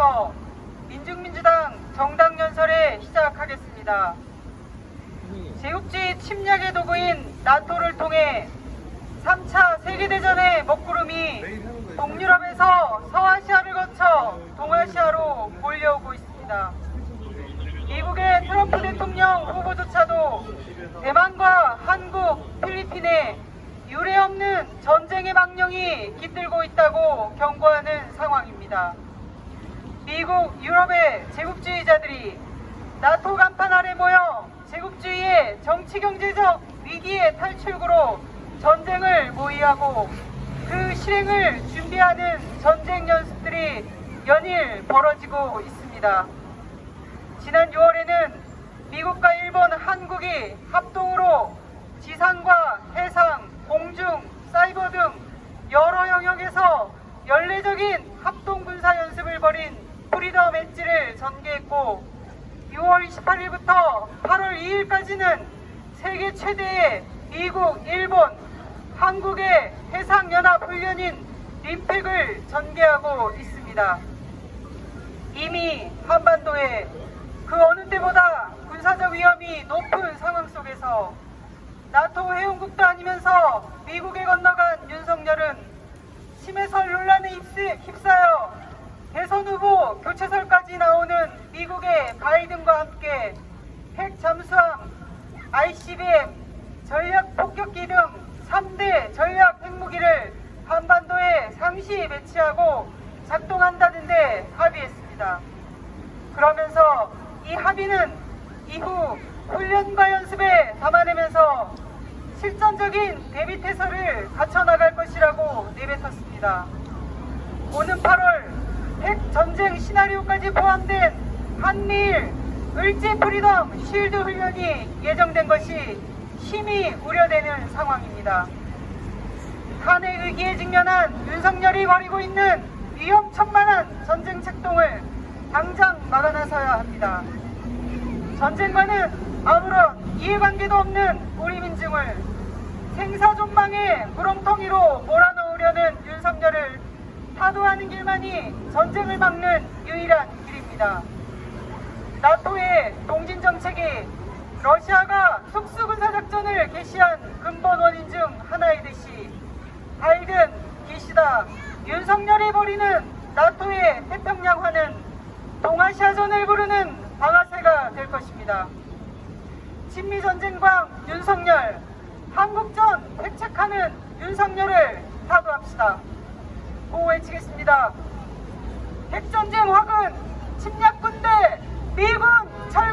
이어서 민중민주당 정당 연설에 시작하겠습니다. 제국주의 침략의 도구인 나토를 통해 3차 세계대전의 먹구름이 동유럽에서 서아시아를 거쳐 동아시아로 몰려오고 있습니다. 미국의 트럼프 대통령 후보조차도 대만과 한국, 필리핀에 유례없는 전쟁의 망령이 깃들고 있다고 경고하는 상황입니다. 미국, 유럽의 제국주의자들이 나토 간판 아래 모여 제국주의의 정치 경제적 위기의 탈출구로 전쟁을 모의하고 그 실행을 준비하는 전쟁 연습들이 연일 벌어지고 있습니다. 지난 6월에는 미국과 일본, 한국이 합동으로 지상과 해상, 공중, 사이버 등 여러 영역에서 연례적인 합동 군사 연습을 벌인 엣지를 전개했고 6월 28일부터 8월 2일까지는 세계 최대의 미국, 일본, 한국의 해상연합훈련인 림팩을 전개하고 있습니다. 이미 한반도에 그 어느 때보다 군사적 위험이 높은 상황 속에서 나토 회원국도 아니면서 미국에 건너간 윤석열은 심해설 논란에 휩싸여 대선 후보 교체설까지 나오는 미국의 바이든과 함께 핵 잠수함, ICBM, 전략 폭격기 등 3대 전략 핵무기를 한반도에 상시 배치하고 작동한다는데 합의했습니다. 그러면서 이 합의는 이후 훈련과 연습에 담아내면서 실전적인 대비 태세를 갖춰나갈 것이라고 내뱉었습니다. 오는 8월 핵 전쟁 시나리오까지 포함된 한미일 을지 프리덤 쉴드 훈련이 예정된 것이 심히 우려되는 상황입니다. 탄핵 위기에 직면한 윤석열이 벌이고 있는 위험천만한 전쟁 책동을 당장 막아나서야 합니다. 전쟁과는 아무런 이해관계도 없는 우리 민중을 생사존망의 구렁텅이로 윤석열을 타도하는 길만이 전쟁을 막는 유일한 길입니다. 나토의 동진 정책이 러시아가 특수군사 작전을 개시한 근본 원인 중 하나이듯이 바이든, 기시다, 윤석열이 벌이는 나토의 태평양화는 동아시아전을 부르는 방아쇠가 될 것입니다. 친미전쟁광 윤석열, 한국전 회책하는 윤석열을 타도합시다. 고 외치겠습니다. 핵전쟁 화근 침략군대 미군 철